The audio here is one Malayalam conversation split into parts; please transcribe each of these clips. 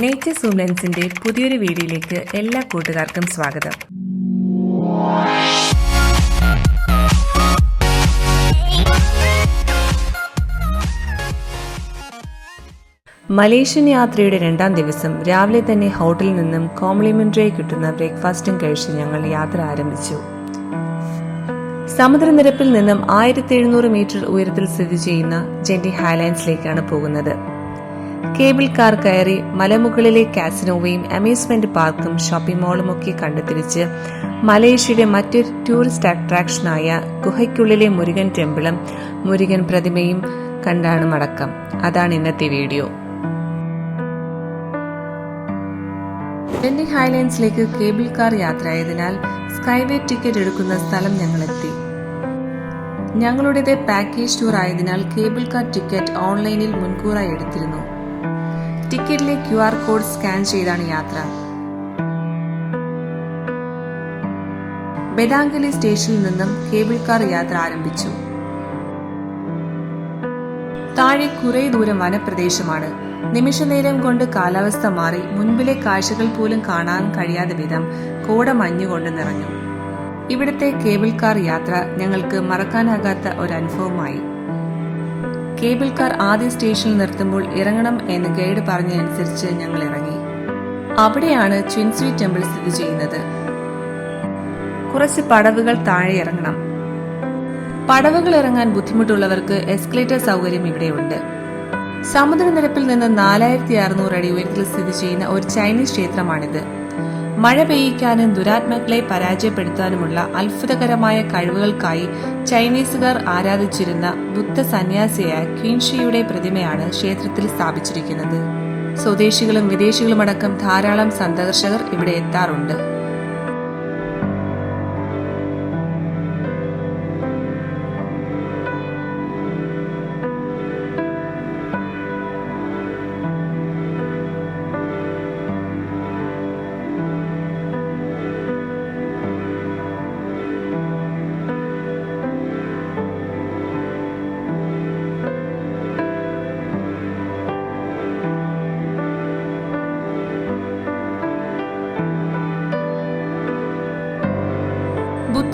നേച്ചർ സൂം ലെൻസിന്റെ പുതിയൊരു വീഡിയോയിലേക്ക് എല്ലാ കൂട്ടുകാർക്കും സ്വാഗതം. മലേഷ്യൻ യാത്രയുടെ രണ്ടാം ദിവസം രാവിലെ തന്നെ ഹോട്ടലിൽ നിന്നും കോംപ്ലിമെന്ററി കിട്ടുന്ന ബ്രേക്ക്ഫാസ്റ്റും കഴിച്ച് ഞങ്ങൾ യാത്ര ആരംഭിച്ചു. സമുദ്രനിരപ്പിൽ നിന്നും ആയിരത്തി എഴുന്നൂറ് മീറ്റർ ഉയരത്തിൽ സ്ഥിതി ചെയ്യുന്ന ജെന്റി ഹൈലാൻഡ്സിലേക്കാണ് പോകുന്നത്. കേബിൾ കാർ കയറി മലമുകളിലെ കാസിനോവയും അമ്യൂസ്മെന്റ് പാർക്കും ഷോപ്പിംഗ് മാളും ഒക്കെ കണ്ടുതിരിച്ച് മലേഷ്യയുടെ മറ്റൊരു ടൂറിസ്റ്റ് അട്രാക്ഷനായ ഗുഹയ്ക്കുള്ളിലെ മുരുകൻ ടെമ്പിളും മുരുകൻ പ്രതിമയും കണ്ടാണ് മടക്കം. അതാണ് ഇന്നത്തെ വീഡിയോ. ഡൽഹി ഹൈലൈൻസിലേക്ക് കേബിൾ കാർ യാത്രയായതിനാൽ സ്കൈവേ ടിക്കറ്റ് എടുക്കുന്ന സ്ഥലം ഞങ്ങളെത്തി. ഞങ്ങളുടേത് പാക്കേജ് ടൂർ ആയതിനാൽ കേബിൾ കാർ ടിക്കറ്റ് ഓൺലൈനിൽ മുൻകൂറായി എടുത്തിരുന്നു. ടിക്കറ്റിലെ ക്യു ആർ കോഡ് സ്കാൻ ചെയ്താണ് യാത്ര. ബെഡാങ്കലി സ്റ്റേഷനിൽ നിന്നും കേബിൾ കാർ യാത്ര ആരംഭിച്ചു. താഴെ കുറെ ദൂരം വനപ്രദേശമാണ്. നിമിഷനേരം കൊണ്ട് കാലാവസ്ഥ മാറി മുൻപിലെ കാഴ്ചകൾ പോലും കാണാൻ കഴിയാത്ത വിധം കോട മഞ്ഞുകൊണ്ട് നിറഞ്ഞു. ഇവിടുത്തെ കേബിൾ കാർ യാത്ര ഞങ്ങൾക്ക് മറക്കാനാകാത്ത ഒരു അനുഭവമായി. കേബിൾ കാർ ആദ്യ സ്റ്റേഷനിൽ നിർത്തുമ്പോൾ ഇറങ്ങണം എന്ന് ഗൈഡ് പറഞ്ഞതനുസരിച്ച് ഞങ്ങൾ ഇറങ്ങി. അവിടെയാണ് ചിൻസ്വി ടെമ്പിൾ സ്ഥിതി ചെയ്യുന്നത്. കുറച്ച് പടവുകൾ താഴെ ഇറങ്ങണം. പടവുകൾ ഇറങ്ങാൻ ബുദ്ധിമുട്ടുള്ളവർക്ക് എസ്കലേറ്റർ സൗകര്യം ഇവിടെയുണ്ട്. സമുദ്രനിരപ്പിൽ നിന്ന് നാലായിരത്തി അറുന്നൂറ് അടി ഉയരത്തിൽ സ്ഥിതി ചെയ്യുന്ന ഒരു ചൈനീസ് ക്ഷേത്രമാണിത്. മഴ പെയ്യിക്കാനും ദുരാത്മകളെ പരാജയപ്പെടുത്താനുമുള്ള അത്ഭുതകരമായ കഴിവുകൾക്കായി ചൈനീസുകാർ ആരാധിച്ചിരുന്ന ബുദ്ധ സന്യാസിയായ ക്വീൻഷിയുടെ പ്രതിമയാണ് ക്ഷേത്രത്തിൽ സ്ഥാപിച്ചിരിക്കുന്നത്. സ്വദേശികളും വിദേശികളുമടക്കം ധാരാളം സന്ദർശകർ ഇവിടെ എത്താറുണ്ട്.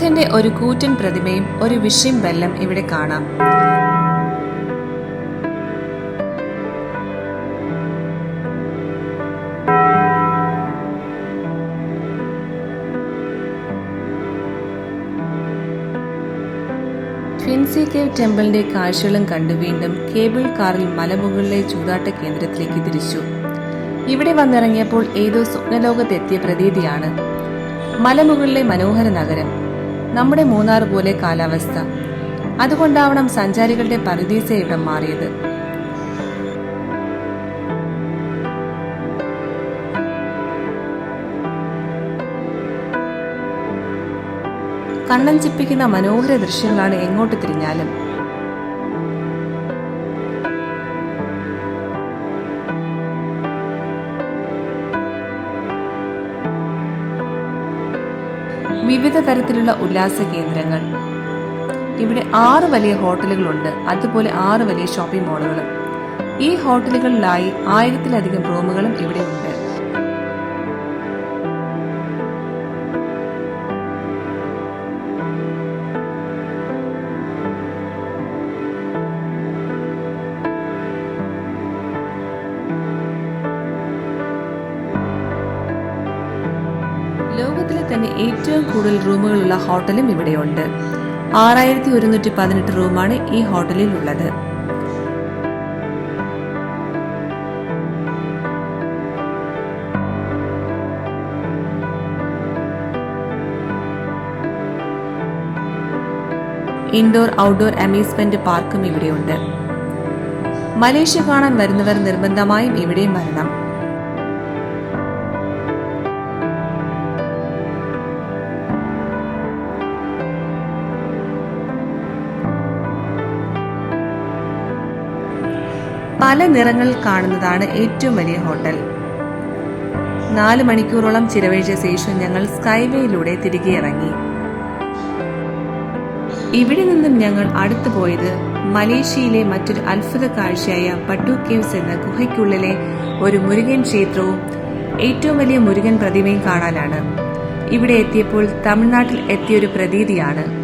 ബുദ്ധന്റെ ഒരു കൂറ്റൻ പ്രതിമയും ഒരു വിഷയം ബെല്ലം ഇവിടെ കാണാം. ഫിൻസി കേവ് ടെമ്പിളിന്റെ കാഴ്ചകളും കണ്ടു വീണ്ടും കേബിൾ കാറിൽ മലമുകളിലെ ചൂതാട്ട കേന്ദ്രത്തിലേക്ക് തിരിച്ചു. ഇവിടെ വന്നിറങ്ങിയപ്പോൾ ഏതോ സ്വപ്നലോകത്തെത്തിയ പ്രതീതിയാണ്. മലമുകളിലെ മനോഹര നഗരം. നമ്മുടെ മൂന്നാർ പോലെ കാലാവസ്ഥ. അതുകൊണ്ടാവണം സഞ്ചാരികളുടെ പരദീസ ഇവിടം മാറിയത്. കണ്ണൻ ചിപ്പിക്കുന്ന മനോഹര ദൃശ്യങ്ങളാണ് എങ്ങോട്ട് തിരിഞ്ഞാലും. വിവിധ തരത്തിലുള്ള ഉല്ലാസ കേന്ദ്രങ്ങൾ. ഇവിടെ ആറ് വലിയ ഹോട്ടലുകളുണ്ട്. അതുപോലെ ആറ് വലിയ ഷോപ്പിംഗ് മാളുകളും. ഈ ഹോട്ടലുകളിലായി ആയിരത്തിലധികം റൂമുകളും ഇവിടെ ഉണ്ട്. ലോകത്തിലെ തന്നെ ഏറ്റവും കൂടുതൽ റൂമുകളുള്ള ഹോട്ടലും ഇവിടെയുണ്ട്. ആറായിരത്തി ഒരുന്നൂറ്റി പതിനെട്ട് റൂമാണ് ഈ ഹോട്ടലിൽ ഉള്ളത് ഇൻഡോർ ഔട്ട്ഡോർ അമ്യൂസ്മെന്റ് പാർക്കും ഇവിടെയുണ്ട്. മലേഷ്യ കാണാൻ വരുന്നവർ നിർബന്ധമായും ഇവിടെയും വരണം പല നിറങ്ങളിൽ കാണുന്നതാണ് ഏറ്റവും വലിയ ഹോട്ടൽ. നാല് മണിക്കൂറോളം ചിലവഴിച്ച ശേഷം ഞങ്ങൾ സ്കൈവേയിലൂടെ തിരികെ ഇറങ്ങി. ഇവിടെ നിന്നും ഞങ്ങൾ അടുത്തു പോയത് മലേഷ്യയിലെ മറ്റൊരു അത്ഭുത കാഴ്ചയായ പട്ടു കേവ്സ് എന്ന ഗുഹയ്ക്കുള്ളിലെ ഒരു മുരുകൻ ക്ഷേത്രവും ഏറ്റവും വലിയ മുരുകൻ പ്രതിമയും കാണാനാണ്. ഇവിടെ എത്തിയപ്പോൾ തമിഴ്നാട്ടിൽ എത്തിയൊരു പ്രതീതിയാണ്.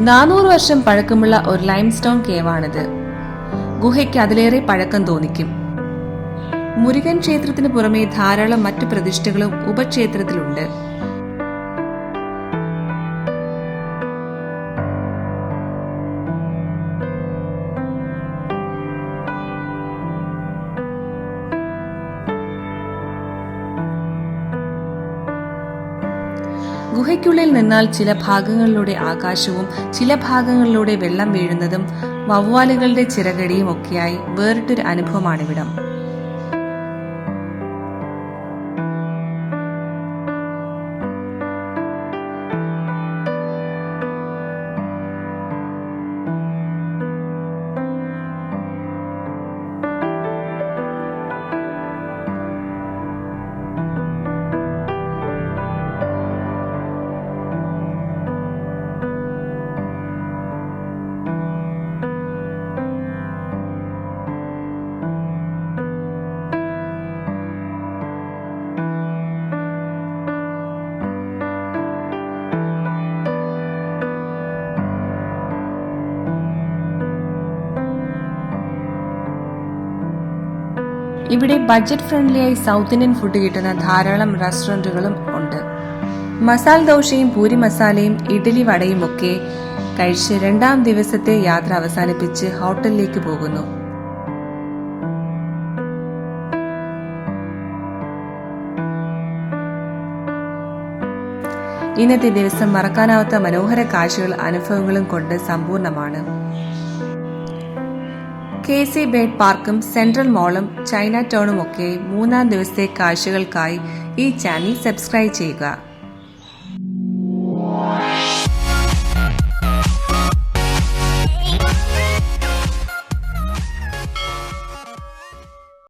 നാനൂറ് വർഷം പഴക്കമുള്ള ഒരു ലൈംസ്റ്റോൺ കേവാണിത്. ഗുഹയ്ക്ക് അതിലേറെ പഴക്കം തോന്നിക്കും. മുരുകൻ ക്ഷേത്രത്തിന് പുറമെ ധാരാളം മറ്റു പ്രതിഷ്ഠകളും ഉപക്ഷേത്രത്തിലുണ്ട്. ഗുഹയ്ക്കുള്ളിൽ നിന്നാൽ ചില ഭാഗങ്ങളിലൂടെ ആകാശവും ചില ഭാഗങ്ങളിലൂടെ വെള്ളം വീഴുന്നതും വവ്വാലുകളുടെ ചിറകടിയും ഒക്കെയായി വേറിട്ടൊരു അനുഭവമാണിവിടം. ഇവിടെ ബഡ്ജറ്റ് ഫ്രണ്ട്ലിയായി സൗത്ത് ഇന്ത്യൻ ഫുഡ് കിട്ടുന്ന ധാരാളം റെസ്റ്റോറന്റുകളും ഉണ്ട്. മസാല ദോശയും പൂരി മസാലയും ഇഡ്ഡലി വടയും ഒക്കെ കഴിച്ച് രണ്ടാം ദിവസത്തെ യാത്ര അവസാനിപ്പിച്ച് ഹോട്ടലിലേക്ക് പോകുന്നു. ഇന്നത്തെ ദിവസം മറക്കാനാവാത്ത മനോഹര കാഴ്ചകൾ അനുഭവങ്ങളും കൊണ്ട് സമ്പൂർണമാണ് കെ സി ബേഡ് പാർക്കും സെൻട്രൽ മോളും ചൈന ടൗണും ഒക്കെ മൂന്നാം ദിവസത്തെ കാഴ്ചകൾക്കായി ഈ ചാനൽ സബ്സ്ക്രൈബ് ചെയ്യുക.